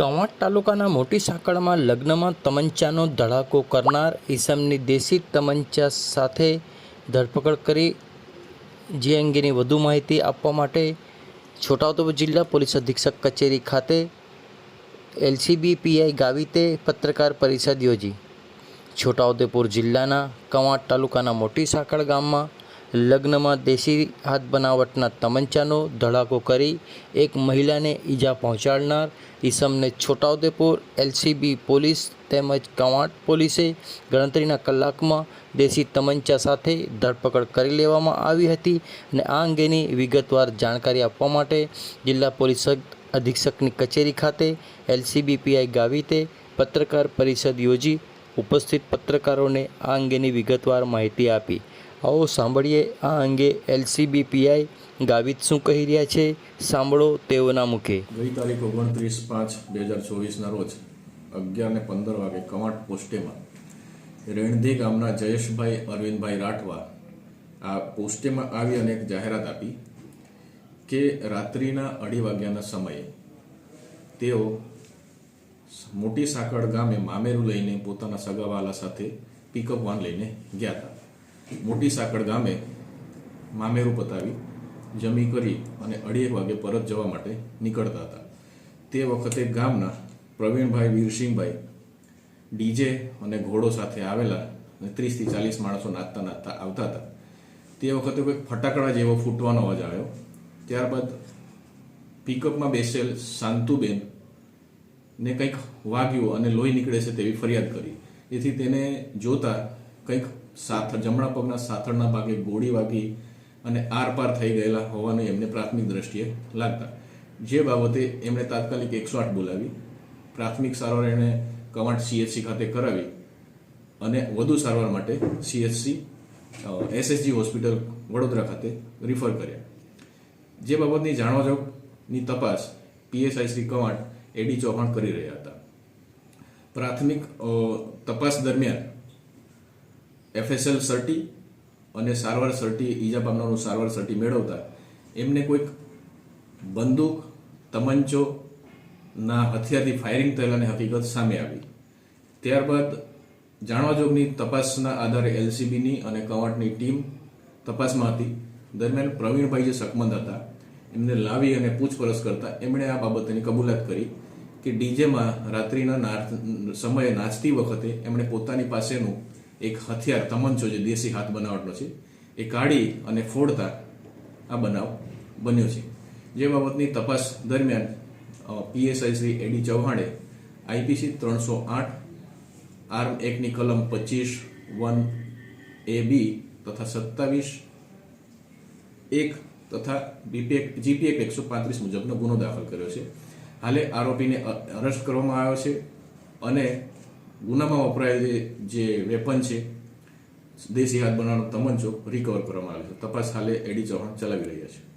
કવાંટ તાલુકાના મોટી સાંકળમાં લગ્નમાં તમંચાનો ધડાકો કરનાર ઈસમની દેશી તમંચા સાથે ધરપકડ કરી, જે અંગેની વધુ માહિતી આપવા માટે છોટાઉદેપુર જિલ્લા પોલીસ અધિક્ષક કચેરી ખાતે એલસીબી પીઆઈ ગાવિતે પત્રકાર પરિષદ યોજી. છોટાઉદેપુર જિલ્લાના કવાંટ તાલુકાના મોટી સાંકળ ગામમાં લગ્નમાં દેશી હાથ બનાવટના તમંચાનો ધડાકો કરી એક મહિલાને ઈજા પહોંચાડનાર ઈસમને છોટાઉદેપુર એલસીબી પોલીસ તેમજ કવાંટ પોલીસે ગણતરીના કલાકમાં દેશી તમંચા સાથે ધરપકડ કરી લેવામાં આવી હતી અને આ અંગેની વિગતવાર જાણકારી આપવા માટે જિલ્લા પોલીસ અધિક્ષકની કચેરી ખાતે એલસીબી પીઆઈ ગાવિતે પત્રકાર પરિષદ યોજી ઉપસ્થિત પત્રકારોને આ અંગેની વિગતવાર માહિતી આપી. આવો સાંભળીએ આ અંગે એલસીબી પીઆઈ ગાવિત શું કહી રહ્યા છે? સાંભળો તેઓના મુખે. ગઈ તારીખ ઓગણત્રીસ પાંચ બે હજાર ચોવીસના રોજ અગિયાર ને પંદર વાગે કવાંટ પોસ્ટેમાં રેણધી ગામના જયેશભાઈ અરવિંદભાઈ રાઠવા આ પોસ્ટેમાં આવી અને એક જાહેરાત આપી કે રાત્રિના અઢી વાગ્યાના સમયે તેઓ મોટી સાંકળ ગામે મામેરું લઈને પોતાના સગાવાલા સાથે પિકઅપ વાન લઈને ગયા હતા. મોટી સાંકળ ગામે મામેરું પતાવી, જમી કરી અને અઢી વાગે પરત જવા માટે નીકળતા હતા. તે વખતે ગામના પ્રવીણભાઈ વીરસિંહભાઈ, ડીજે અને ઘોડો સાથે આવેલા અને ત્રીસથી ચાલીસ માણસો નાચતા નાચતા આવતા હતા. તે વખતે કોઈ ફટાકડા જેવો ફૂટવાનો અવાજ આવ્યો. ત્યારબાદ પિકઅપમાં બેસેલ શાંતુબેન ને કંઈક વાગ્યું અને લોહી નીકળે છે તેવી ફરિયાદ કરી. જેથી તેને જોતા કંઈક સાથ, જમણા પગના સાથળના ભાગે ગોળી વાગી અને આરપાર થઈ ગયેલા હોવાનું એમને પ્રાથમિક દ્રષ્ટિએ લાગતા. જે બાબતે એમણે તાત્કાલિક એકસો આઠ બોલાવી, પ્રાથમિક સારવાર એણે કવાંટ સીએચસી ખાતે કરાવી અને વધુ સારવાર માટે સીએચસી એસએસજી હોસ્પિટલ વડોદરા ખાતે રિફર કર્યા. જે બાબતની જાણવાજોગની તપાસ પીએસઆઈ શ્રી કવાંટ એડી ચૌહાણ કરી રહ્યા હતા. પ્રાથમિક તપાસ દરમિયાન એફએસએલ સર્ટી અને સારવાર સર્ટી ઈજા પામનારનું સારવાર સર્ટી મેળવતા, એમને કોઈક બંદૂક, તમંચો ના હથિયારથી ફાયરિંગ થયેલાની હકીકત સામે આવી. ત્યારબાદ જાણવાજોગની તપાસના આધારે એલસીબીની અને કવાંટની ટીમ તપાસમાં હતી. દરમિયાન પ્રવીણભાઈ જે સકમંદ હતા, એમને લાવી અને પૂછપરછ કરતા એમણે આ બાબતની કબૂલાત કરી કે ડીજેમાં રાત્રિના સમયે નાચતી વખતે એમણે પોતાની પાસેનું એક હથિયાર તમંચો જે દેશી હાથ બનાવટનો છે, એ કાઢી અને ફોડતા આ બનાવ બન્યો છે. જે બાબતની તપાસ દરમિયાન પીએસઆઈ શ્રી એડી ચૌહાણે આઈપીસી ત્રણસો આઠ આર્મ એકની કલમ પચીસ, વન એ બી તથા સત્તાવીસ, એક તથા બીપીએક જીપીએક એકસો પાંત્રીસ મુજબનો ગુનો દાખલ કર્યો છે. હાલે આરોપીને અરેસ્ટ કરવામાં આવ્યો છે અને ગુનામાં વપરાયેલ જે- વેપન છે, દેશી હાથ બનાવવાનો તમંચો રિકવર કરવામાં આવ્યો છે. તપાસ હાલે એડી ચૌહાણ ચલાવી રહ્યા છે.